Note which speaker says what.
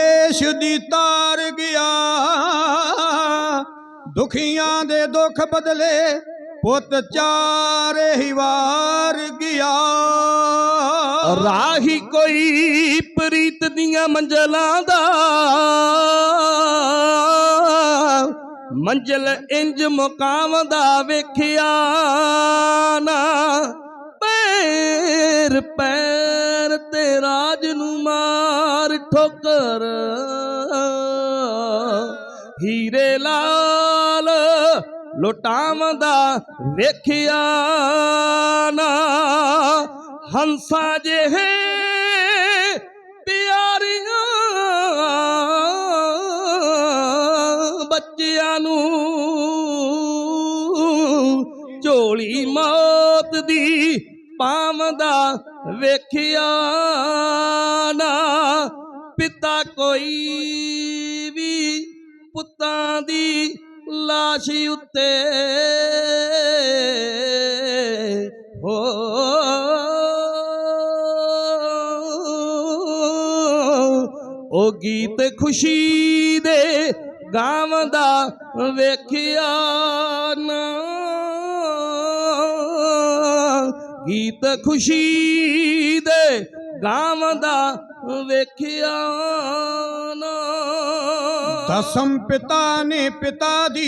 Speaker 1: ਦੇਸ਼ ਦੀ ਤਾਰ ਗਿਆ। ਦੁਖੀਆਂ ਦੇ ਦੁੱਖ ਬਦਲੇ ਪੁੱਤ ਚਾਰੇ ਹੀ ਵਾਰ ਗਿਆ।
Speaker 2: ਰਾਹੀ ਕੋਈ ਪ੍ਰੀਤ ਦੀਆਂ ਮੰਜ਼ਲਾਂ ਦਾ। ਮੰਜ਼ਲ ਇੰਜ ਮੁਕਾਮ ਦਾ ਵੇਖਿਆ ਨਾ। ਪੈਰ ਪੈਰ ਤੇ ਰਾਜ ਨੂੰ ਮਾਰ ਠੋਕਰ। ਹੀਰੇ ਲਾਲ ਲੁਟਾਵਦਾ ਵੇਖਿਆ ਨਾ। ਹੰਸਾ ਜਿਹੇ ਪਿਆਰੀਆਂ ਬੱਚਿਆਂ ਨੂੰ ਝੋਲੀ ਮੌਤ ਦੀ ਪਾਵਦਾ ਵੇਖਿਆ ਨਾ। ਪਿਤਾ ਕੋਈ ਵੀ ਪੁੱਤਾਂ ਦੀ ਲਾਸ਼ ਉੱਤੇ ਹੋ। ਉਹ ਗੀਤ ਖੁਸ਼ੀ ਦੇ ਗਾਵਦਾ ਵੇਖਿਆ ਨਾ। ਗੀਤ ਖੁਸ਼ੀ ਦੇ ਗਾਵਦਾ ਵੇਖਿਆ ਨਾ।
Speaker 1: ਦਸਮ ਪਿਤਾ ਨੇ ਪਿਤਾ ਦੀ